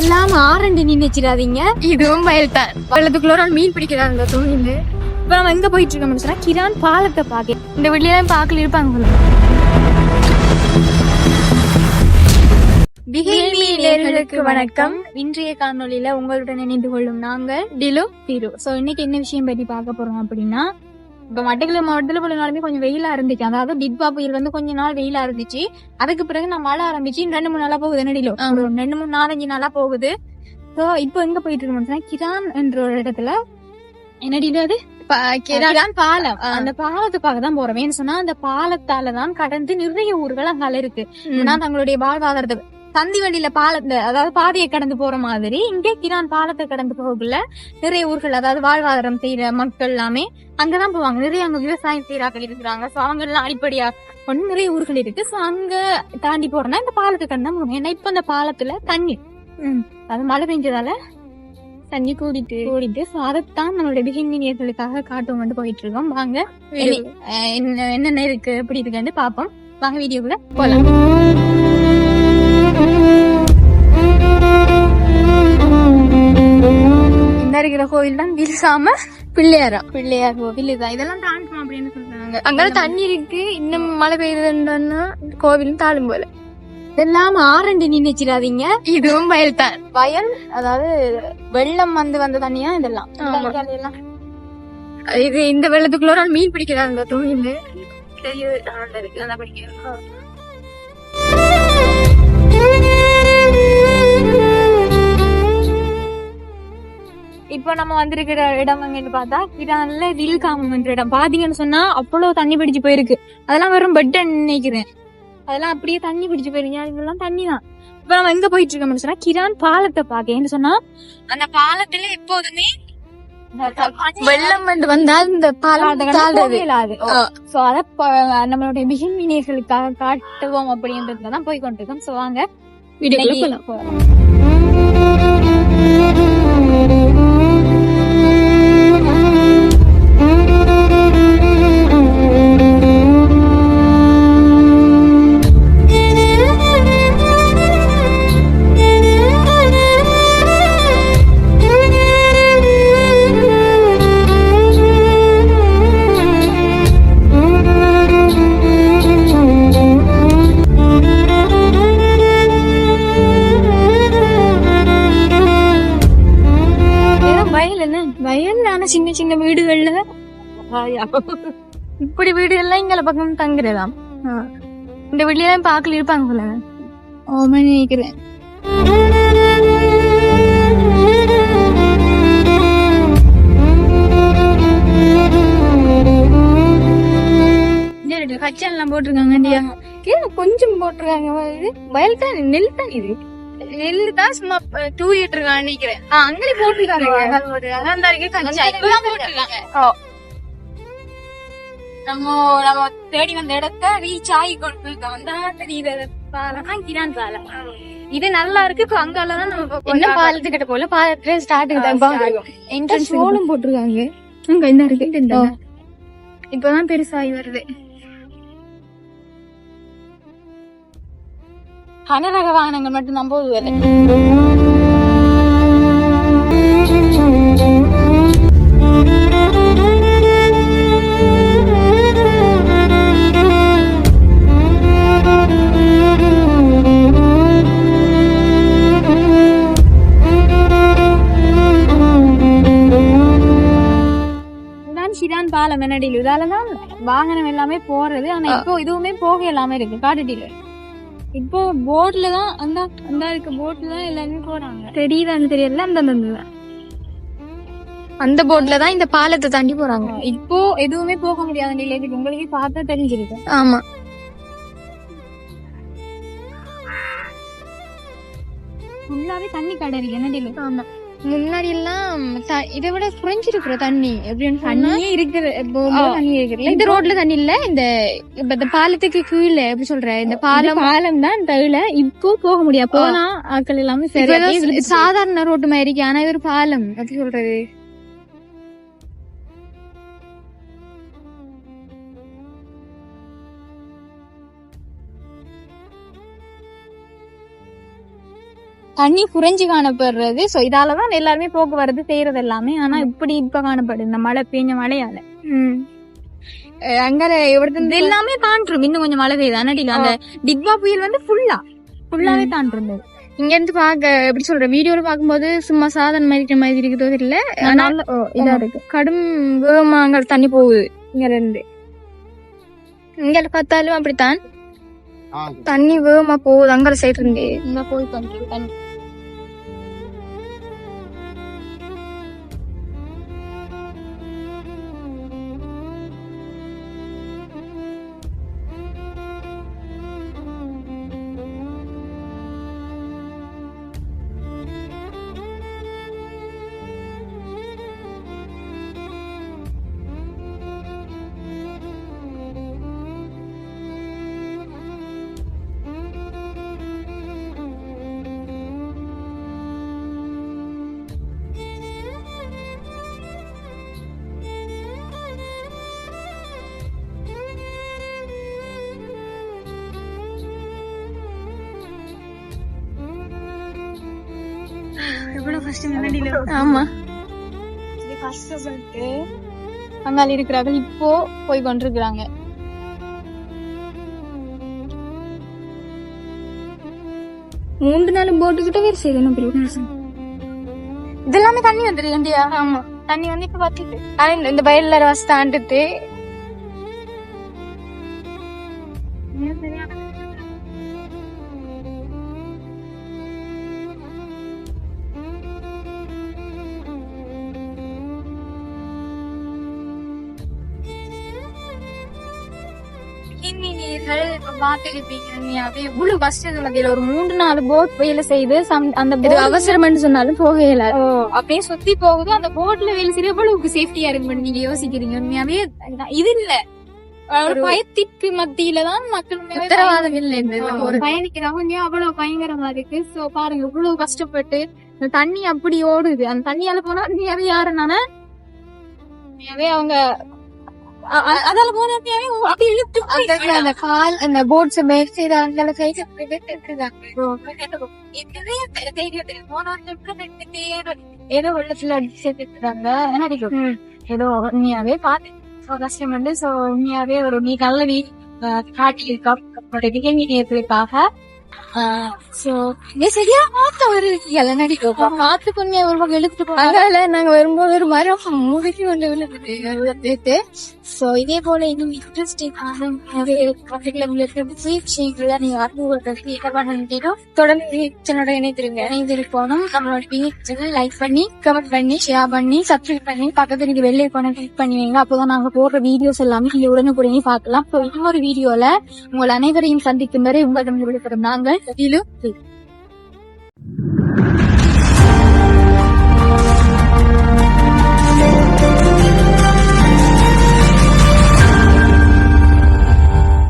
எல்லாம் ஆரண்டு நின்னு வச்சிடாதீங்க. இதுவும் வயல் தான் ஒரு மீன் பிடிக்கிறாங்க தோணிந்து இப்போ நம்ம எங்க போயிட்டு இருக்கோம்னு சொன்னா கிரான் பாலத்தை பார்க்க இந்த வீட்லயே பார்க்கல இருப்பாங்க வணக்கம். இன்றைய காணொளியில உங்களுடன் இணைந்து கொள்ளும் நாங்கள் டிலு திரு சோ இன்னைக்கு என்ன விஷயம் பத்தி பார்க்க போறோம் அப்படின்னா இப்ப மட்டக்களப்பு மாவட்டத்துல பல நாளுமே கொஞ்சம் வெயிலா இருந்துச்சு. அதாவது பிட்பா புயல் வந்து கொஞ்ச நாள் வெயிலா இருந்துச்சு. அதுக்கு பிறகு நான் மழை ஆரம்பிச்சு ரெண்டு மூணு நாளா போகுது என்னடிலோ ஒரு ரெண்டு மூணு நாலஞ்சு நாளா போகுது. சோ இப்போ எங்க போயிட்டு இருக்கோம்னா கிரான் என்ற ஒரு இடத்துல என்னடி அது? பாலம். அந்த பாலத்தை பார்க்க தான் போறோம். ஏன்னு சொன்னா அந்த பாலத்தால தான் கடந்து நிறைய ஊர்கள் அங்கால இருக்கு ஏன்னா தங்களுடைய வாழ்வாதாரத்தை தந்தி வண்டியில பாலத்தை அதாவது பாதையை கடந்து போற மாதிரி இங்கே கிரான் பாலத்தை கடந்து போகக்குள்ள நிறைய ஊர்கள் அதாவது வாழ்வாதாரம் செய்யற மக்கள் எல்லாமே அங்கதான் போவாங்க. நிறைய அங்க விவசாயம் செய்யறாக்கள் இருக்கிறாங்க. சோ அவங்க எல்லாம் அடிப்படையா கொண்டு நிறைய ஊர்கள் இருக்கு. சோ அங்க தாண்டி போறோம்னா இந்த பாலத்தை கடந்து போகணும். ஏன்னா இப்ப அந்த பாலத்துல தண்ணி. அது மழை பெஞ்சதால தண்ணி கூடிட்டு கூடிட்டு சோ அதைத்தான் நம்மளுடைய பிகினியர்களுக்காக காட்டும் வந்து போயிட்டு இருக்கோம் வாங்க என்னென்ன இருக்கு எப்படி இருக்குன்னு பாப்போம் வாங்க வீடியோக்குள்ள போலாம். இந்த இருக்கிற கோவில் தான் வில்சாம பிள்ளையாரா? பிள்ளையார் கோவில் இதுதான். இதெல்லாம் தாண்டணும் அப்படின்னு சொல்றாங்க. அங்க தண்ணி இருக்கு. இன்னும் மழை பெய்யுதுன்னா கோவிலும் தாழும் போல. இதெல்லாம் ஆரண்டு நின்னு வச்சிடாதீங்க இதுவும் வயல் தான் வயல் அதாவது வெள்ளம் வந்து வந்த தண்ணியா இதெல்லாம். இது இந்த வெள்ளத்துக்குள்ள மீன் பிடிக்கிறாங்க தோணிந்து தெரியுது. இருக்கு நல்லா இப்போ நம்ம வந்திருக்கிற இடம் எங்கன்னு பார்த்தா கிரான்ல வில்காமம் என்ற இடம். பாத்தீங்கன்னு சொன்னா அவ்வளவு தண்ணி பிடிச்சு போயிருக்கு. அதெல்லாம் வெறும் பெட் நினைக்கிறேன். அதெல்லாம் அப்படியே தண்ணி பிடிச்சு போயிருங்க இதெல்லாம் தண்ணி தான். இப்ப நம்ம எங்க போயிட்டு இருக்கோம்னு சொன்னா கிரான் பாலத்தை பாக்க ஏன்னு சொன்னா அந்த பாலத்துல எப்போதுமே வெள்ளம் வந்து வந்தா இந்த பாலம் தாழ்றது சோ அத ப- நம்மளுடைய பிகினியர்களுக்காக காட்டுவோம் அப்படின்றதுல தான் போய் கொண்டிருக்கோம் சோ வாங்க வீடியோக்குள்ள சின்ன வீடுகள்ல? இப்படி வீடு எல்லாம் இங்க பக்கம் தங்குறதாம் இந்த வீட்லயே பாக்கல இருப்பாங்க போல. ஓமன் நினைக்கிறேன். கச்சல் எல்லாம் போட்டிருக்காங்க கொஞ்சம் போட்டிருக்காங்க இது வயல் தான் நெல் தான் இது. நெல் தான் சும்மா தூவிட்டு இருக்காங்க நினைக்கிறேன். அங்கே போட்டிருக்காங்க. அதான். நம்ம நம்ம தேடி வந்த இடத்த ரீச் ஆகி கொண்டு இருக்கோம் அந்த தெரியுது பாலம் கிரான் பாலம். இது நல்லா இருக்கு. இப்ப அங்கால தான் நம்ம என்ன. பாலத்துக்கிட்ட போல? பாலத்துல தான் என்ட்ரன்ஸ் சோளம் போட்டிருக்காங்க. அங்க என்ன இருக்கு? இப்பதான் பெருசாகி வருது. கனரக வாகனங்கள் மட்டும் தான் போகுது. இதுதான் ஷிரான் பாலம் என்னடியில். இதாலதான் வாகனம் எல்லாமே போறது. ஆனா இப்போ இதுவுமே போக எல்லாமே இருக்கு. காட்டுட்டில இப்போ போட்ல தான் அந்த அந்த இருக்க போட்ல தான் எல்லாருமே போறாங்க. தெரியுதான்னு தெரியல அந்த அந்த அந்த. போட்ல தான் இந்த பாலத்தை தாண்டி போறாங்க. இப்போ எதுவுமே போக முடியாத நிலையில இருக்கு உங்களுக்கே பார்த்தா தெரிஞ்சிருக்கு ஆமா. ஃபுல்லாவே தண்ணி கடை என்னடியில் ஆமா. முன்னாடி எல்லாம் இதை விட குறைஞ்சிருக்கிற தண்ணி எப்படின்னு சொன்னா ஆ. தண்ணி இருக்குது இந்த ரோட்ல தண்ணி இல்ல இந்த இப்ப இந்த பாலத்துக்கு கீழே எப்படி சொல்ற இந்த பாலம். பாலம் தான் தவிர இப்போ போக முடியாது. போனா ஆட்கள் எல்லாமே சாதாரண ரோட்டு மாதிரி இருக்கு ஆனா இது ஒரு பாலம் எப்படி சொல்றது? தண்ணி குறைஞ்சு காணப்படுறது. சோ இதாலதான் எல்லாருமே போக்குவரத்து செய்யறது எல்லாமே ஆனா இப்படி இப்ப காணப்படுது. இந்த மழை பெஞ்ச மழையால. அங்க எவ்வளவு எல்லாமே தாண்டும் இன்னும் கொஞ்சம் மழை பெய்யுது? அண்ணாடியில அந்த டிட்வா புயல் வந்து ஃபுல்லா ஃபுல்லாவே தாண்டிருந்தது. இங்க இருந்து பாக்க எப்படி சொல்ற வீடியோல பாக்கும்போது சும்மா சாதன மாதிரி மாதிரி இருக்குதோ ஆனா நல்ல ஓ, இதா இருக்கு. கடும் வேகமா அங்க தண்ணி போகுது இங்க இருந்து இங்க பார்த்தாலும் அப்படித்தான். தண்ணி வேகமா போகுது அங்க சைடு இருந்து. இங்க போய் தண்ணி. கஷ்டம் அண்ணாடியில ஆமா கஷ்டப்பட்டு அங்கால இருக்கிறார்கள் இப்போ போய் கொண்டிருக்கிறாங்க மூன்று நாள் போட்டு கிட்ட வேறு செய்யணும் இதெல்லாமே தண்ணி வந்துரு இந்தியா ஆமா தண்ணி வந்து இப்ப பாத்துட்டு ஆனா இந்த- வயல்ல வசதி தாண்டிட்டு நீர்கள் அது எவ்வளவு கஷ்டம் மத்தியில ஒரு மூன்று நாலு போட் வேலை செய்து அந்த அவசரம்னு சொன்னாலும் போக இயலாது அப்படியே சுத்தி போகுது அந்த போட்ல வேலை செய்ய எவ்வளவுக்கு சேஃப்டியா இருக்குன்னு நீங்க யோசிக்கிறீங்க உண்மையாவே? இது இல்ல. ஒரு பயத்திற்கு மத்தியில தான் மக்கள் உத்தரவாதம் இல்லை ஒரு பயணிக்கிறவங்க அவ்வளவு பயங்கரமா இருக்கு? சோ பாருங்க இவ்வளவு கஷ்டப்பட்டு தண்ணி அப்படி ஓடுது. அந்த தண்ணியால போனா யாருனால உண்மையாவே அவங்க அதால போன உண்மையாவே அப்படி இழுத்து போய் அந்த கால் அந்த போட்ஸ் செய்த அந்த கை ஏதோ வெள்ளத்துல அடிச்சு சேர்த்துறாங்க ஏதோ உண்மையாவே பாத்து. கஷ்டம் வந்து சோ உண்மையாவே ஒரு நீ நல்ல நீ காட்டி இருக்கா நிகழ்ச்சிக்காக காத்து கொஞ்சம் ஒரு பக்கம் அதனால நாங்க வரும்போது ஒரு மரம் கொண்டு விழுந்துட்டு சோ இதே போல இன்னும் இன்ட்ரெஸ்டிங்கான விஷயங்களை நீங்க என்ன பண்ணணும் தொடர்ந்து சேனலோட இணைத்திருங்க இணைந்திருக்கணும் நம்மளோட சேனல் லைக் பண்ணி கமெண்ட் பண்ணி ஷேர் பண்ணி சப்ஸ்கிரைப் பண்ணி பக்கத்துல நீங்க வெளியே போன கிளிக் பண்ணி வைங்க அப்போதான் நாங்க போடுற வீடியோஸ் எல்லாமே நீங்க உடனுக்குடனே பார்க்கலாம் இன்னொரு வீடியோல உங்கள் அனைவரையும் சந்திக்கும் வரை உங்களிடம் விடுபடும் நாங்கள் இதிலும்